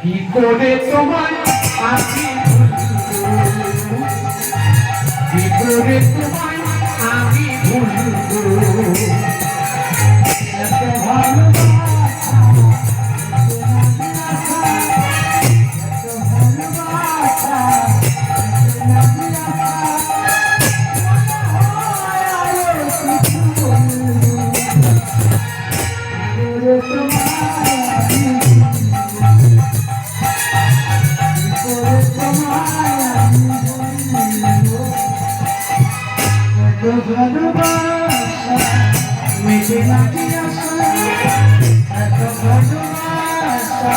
কি করে আমি ভুলবো কি করে তোমায় আমি ভুলবো ভালোবাসা এত ভালোবাসা মেঘে নাকি আসা এত ভালোবাসা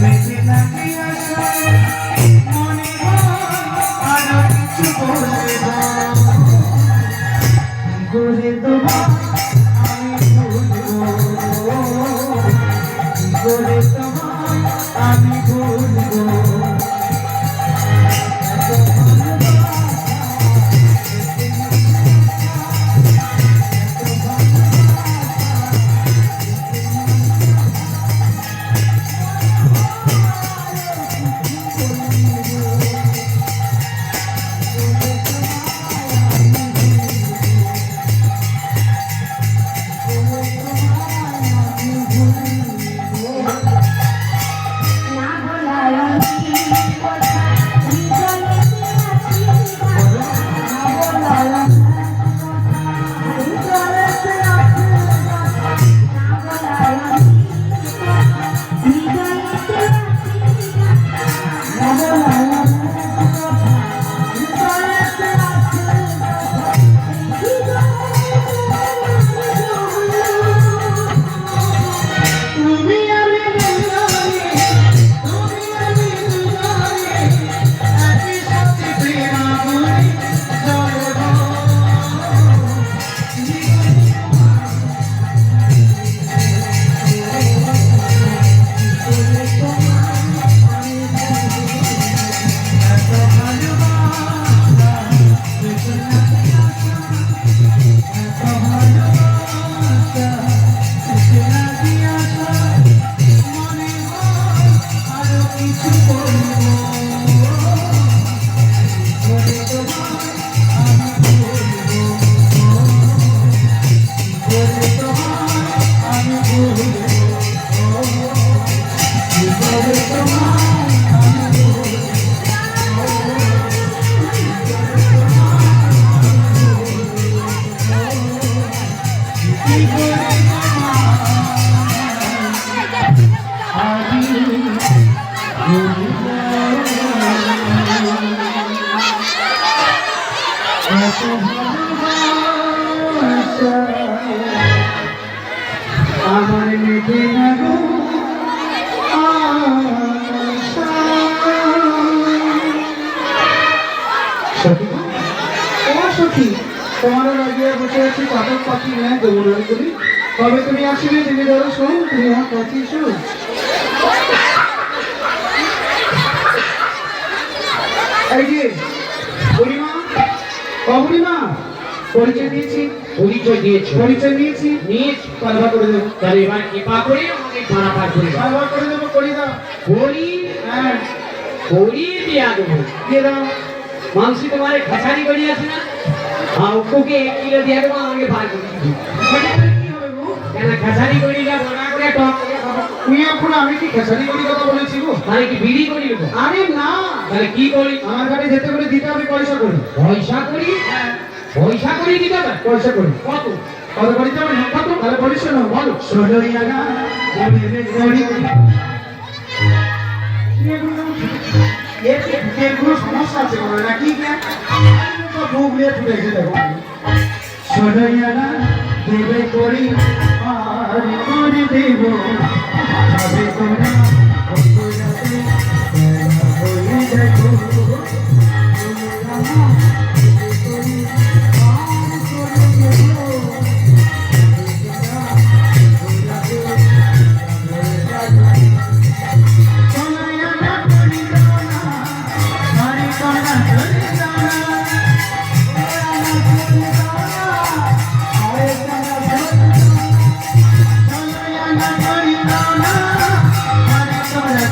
মেঘে নাকি আসা আমার মেঘে নাগো সখী ও সখী তোমারও লাগিয়ে বসে আছি পাঠক পাখি হ্যাঁ যমুনার করি কবে তুমি আসবে তুমি ধরো শোন তুমি আমার কাছে শোন। এই যে বুড়িমা ও বুড়িমা পরিচয় দিয়েছি। পরিচয় দিয়েছ। পরিচয় নিয়েছি। নিজ পালবা করে দেবো। তাহলে এবার কৃপা করে আমাকে মারা পার করে দাও। পালবা করে দেবো করি দাও। বলি হ্যাঁ। বলি দিয়া দেবো। দিয়ে দাও। মাংসি তোমার খাসারি করি আছে না? আর ওকে এক কিলো দিয়ে দেবো আমাকে বার করে দিবি। সেটা করে কি হবে গো কেন খাসারি করি না বড়া করে টক করে এখন আমি কি খেসারি করি কথা বলেছি গো? মানে কি বিড়ি করি আরে না। তাহলে কি করি? আমার যেতে করে দিতে হবে পয়সা করি। পয়সা করি? পয়সা করি দিতে হবে? পয়সা করি। কত? কত করিতে হবে কত তাহলে বলিস না বলো। ষোলোই আগা এর কোনো সমস্যা আছে কোনো? নাকি বুক নিয়ে ফুটেছে দেখো। ষোলোই আগা দেবে করি, আর দেব, যাবে তোমরা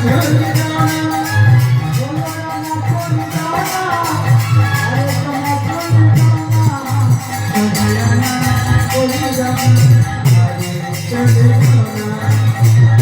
Thank you.